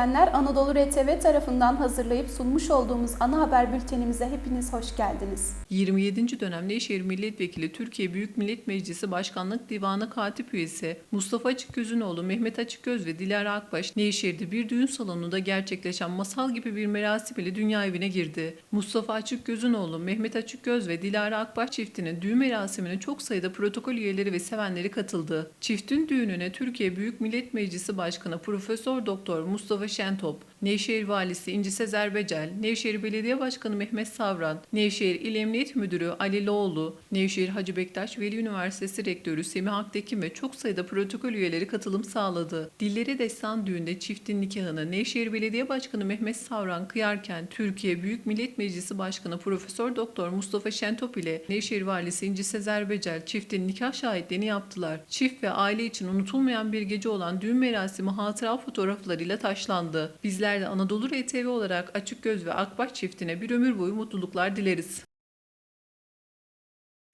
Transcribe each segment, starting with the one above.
İzleyenler, Anadolu RTV tarafından hazırlayıp sunmuş olduğumuz ana haber bültenimize hepiniz hoş geldiniz. 27. dönem Nevşehir Milletvekili Türkiye Büyük Millet Meclisi Başkanlık Divanı Katip Üyesi Mustafa Açıkgöz'ünoğlu, Mehmet Açıkgöz ve Dilara Akbaş Nevşehir'de bir düğün salonunda gerçekleşen masal gibi bir merasim ile dünya evine girdi. Mustafa Açıkgöz'ünoğlu, Mehmet Açıkgöz ve Dilara Akbaş çiftinin düğün merasimine çok sayıda protokol üyeleri ve sevenleri katıldı. Çiftin düğününe Türkiye Büyük Millet Meclisi Başkanı Profesör Doktor Mustafa Şentop, Nevşehir Valisi İnci Sezer Becel, Nevşehir Belediye Başkanı Mehmet Savran, Nevşehir İl Emniyet Müdürü Ali Loğlu, Nevşehir Hacı Bektaş Veli Üniversitesi Rektörü Semih Aktekin ve çok sayıda protokol üyeleri katılım sağladı. Dilleri Destan düğünde çiftin nikahını Nevşehir Belediye Başkanı Mehmet Savran kıyarken Türkiye Büyük Millet Meclisi Başkanı Profesör Doktor Mustafa Şentop ile Nevşehir Valisi İnci Sezer Becel çiftin nikah şahitliğini yaptılar. Çift ve aile için unutulmayan bir gece olan düğün merasimi hatıra fotoğraflarıyla taşlandı. Bizler de Anadolu RTV olarak Açık Göz ve Akbaş çiftine bir ömür boyu mutluluklar dileriz.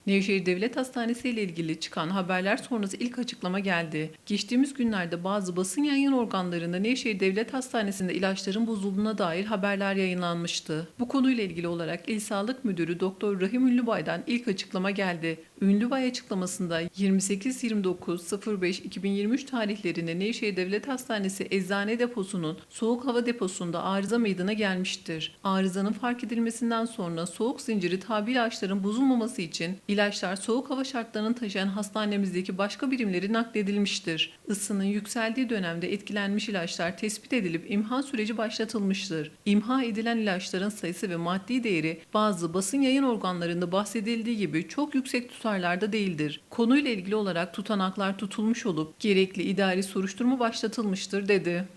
Nevşehir Devlet Hastanesi ile ilgili çıkan haberler sonrası ilk açıklama geldi. Geçtiğimiz günlerde bazı basın yayın organlarında Nevşehir Devlet Hastanesi'nde ilaçların bozulduğuna dair haberler yayınlanmıştı. Bu konuyla ilgili olarak İl Sağlık Müdürü Doktor Rahim Ünlübay'dan ilk açıklama geldi. Ünlübay açıklamasında 28-29-05-2023 tarihlerinde Nevşehir Devlet Hastanesi eczane deposunun soğuk hava deposunda arıza meydana gelmiştir. Arızanın fark edilmesinden sonra soğuk zinciri tabi ilaçların bozulmaması için ilaçlar soğuk hava şartlarını taşıyan hastanemizdeki başka birimleri nakledilmiştir. Isının yükseldiği dönemde etkilenmiş ilaçlar tespit edilip imha süreci başlatılmıştır. İmha edilen ilaçların sayısı ve maddi değeri bazı basın yayın organlarında bahsedildiği gibi çok yüksek tutarlarda değildir. Konuyla ilgili olarak tutanaklar tutulmuş olup gerekli idari soruşturma başlatılmıştır dedi.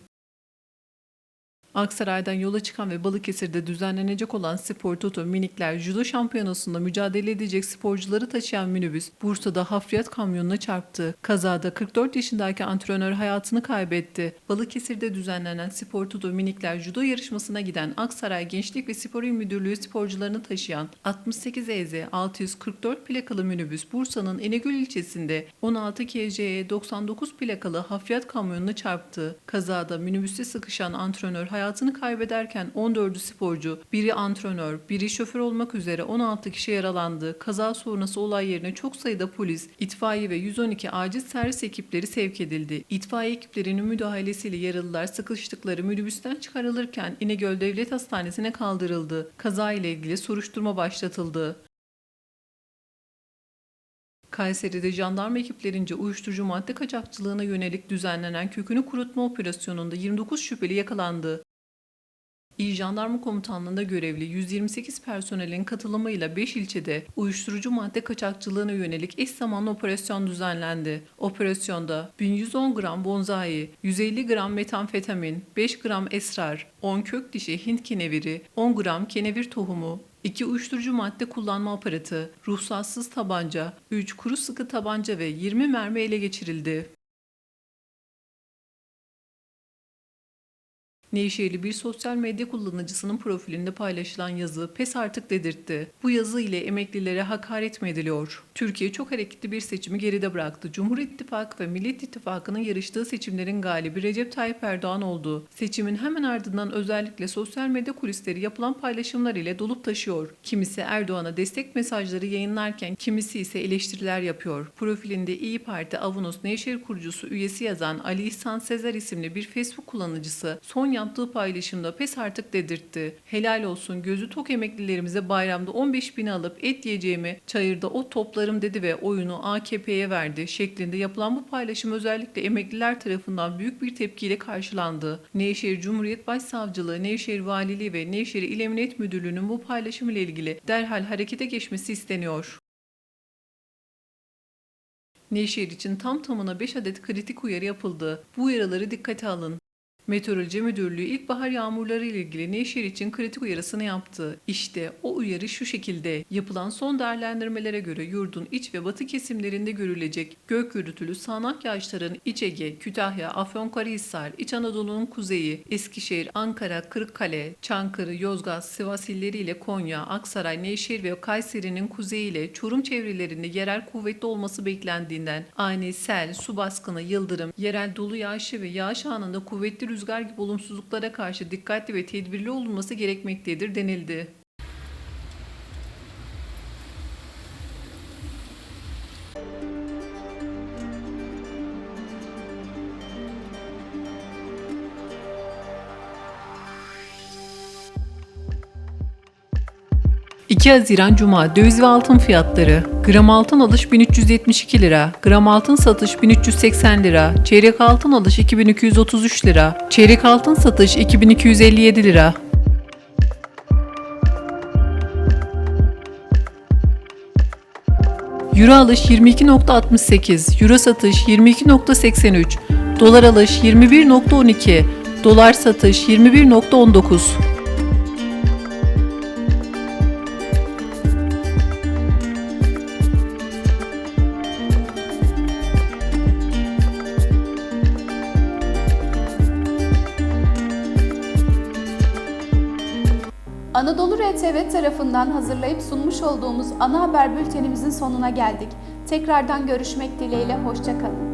Aksaray'dan yola çıkan ve Balıkesir'de düzenlenecek olan Spor Toto Minikler Judo Şampiyonası'nda mücadele edecek sporcuları taşıyan minibüs Bursa'da hafriyat kamyonuna çarptı. Kazada 44 yaşındaki antrenör hayatını kaybetti. Balıkesir'de düzenlenen Spor Toto Minikler Judo yarışmasına giden Aksaray Gençlik ve Spor İl Müdürlüğü sporcularını taşıyan 68 EZ 644 plakalı minibüs Bursa'nın İnegöl ilçesinde 16 KCE 99 plakalı hafriyat kamyonuna çarptı. Kazada minibüste sıkışan antrenör hayatını kaybederken 14'ü sporcu, biri antrenör, biri şoför olmak üzere 16 kişi yaralandı. Kaza sonrası olay yerine çok sayıda polis, itfaiye ve 112 acil servis ekipleri sevk edildi. İtfaiye ekiplerinin müdahalesiyle yaralılar sıkıştıkları minibüsten çıkarılırken İnegöl Devlet Hastanesi'ne kaldırıldı. Kaza ile ilgili soruşturma başlatıldı. Kayseri'de jandarma ekiplerince uyuşturucu madde kaçakçılığına yönelik düzenlenen kökünü kurutma operasyonunda 29 şüpheli yakalandı. İl Jandarma Komutanlığı'nda görevli 128 personelin katılımıyla 5 ilçede uyuşturucu madde kaçakçılığına yönelik eş zamanlı operasyon düzenlendi. Operasyonda 1110 gram bonzai, 150 gram metamfetamin, 5 gram esrar, 10 kök dişi Hint keneviri, 10 gram kenevir tohumu, 2 uyuşturucu madde kullanma aparatı, ruhsatsız tabanca, 3 kuru sıkı tabanca ve 20 mermi ele geçirildi. Nevşehirli bir sosyal medya kullanıcısının profilinde paylaşılan yazı pes artık dedirtti. Bu yazı ile emeklilere hakaret mi ediliyor? Türkiye çok hareketli bir seçimi geride bıraktı. Cumhur İttifakı ve Millet İttifakı'nın yarıştığı seçimlerin galibi Recep Tayyip Erdoğan oldu. Seçimin hemen ardından özellikle sosyal medya kulisleri yapılan paylaşımlar ile dolup taşıyor. Kimisi Erdoğan'a destek mesajları yayınlarken kimisi ise eleştiriler yapıyor. Profilinde İyi Parti Avanos Nevşehir kurucusu üyesi yazan Ali İhsan Sezer isimli bir Facebook kullanıcısı son yaptığı paylaşımda pes artık dedirtti. Helal olsun gözü tok emeklilerimize bayramda 15 bin alıp et yiyeceğimi çayırda o toplarım dedi ve oyunu AKP'ye verdi şeklinde yapılan bu paylaşım özellikle emekliler tarafından büyük bir tepkiyle karşılandı. Nevşehir Cumhuriyet Başsavcılığı, Nevşehir Valiliği ve Nevşehir İl Emniyet Müdürlüğü'nün bu paylaşım ile ilgili derhal harekete geçmesi isteniyor. Nevşehir için tam tamına 5 adet kritik uyarı yapıldı. Bu uyarıları dikkate alın. Meteoroloji Müdürlüğü ilkbahar yağmurları ile ilgili Nevşehir için kritik uyarısını yaptı. İşte o uyarı şu şekilde. Yapılan son değerlendirmelere göre yurdun iç ve batı kesimlerinde görülecek gök gürültülü sağanak yağışların İç Ege, Kütahya, Afyonkarahisar, İç Anadolu'nun kuzeyi, Eskişehir, Ankara, Kırıkkale, Çankırı, Yozgat, Sivas illeri ile Konya, Aksaray, Nevşehir ve Kayseri'nin kuzeyi ile Çorum çevrelerinde yerel kuvvetli olması beklendiğinden ani sel, su baskını, yıldırım, yerel dolu yağışı ve yağış anında kuvvetli rüzgar rüzgar gibi olumsuzluklara karşı dikkatli ve tedbirli olunması gerekmektedir denildi. ...2 Haziran Cuma döviz ve altın fiyatları... ...gram altın alış 1372 lira... ...gram altın satış 1380 lira... ...çeyrek altın alış 2233 lira... ...çeyrek altın satış 2257 lira... Euro alış 22.68, Euro satış 22.83, Dolar alış 21.12, Dolar satış 21.19. Anadolu RTV tarafından hazırlayıp sunmuş olduğumuz ana haber bültenimizin sonuna geldik. Tekrardan görüşmek dileğiyle, hoşçakalın.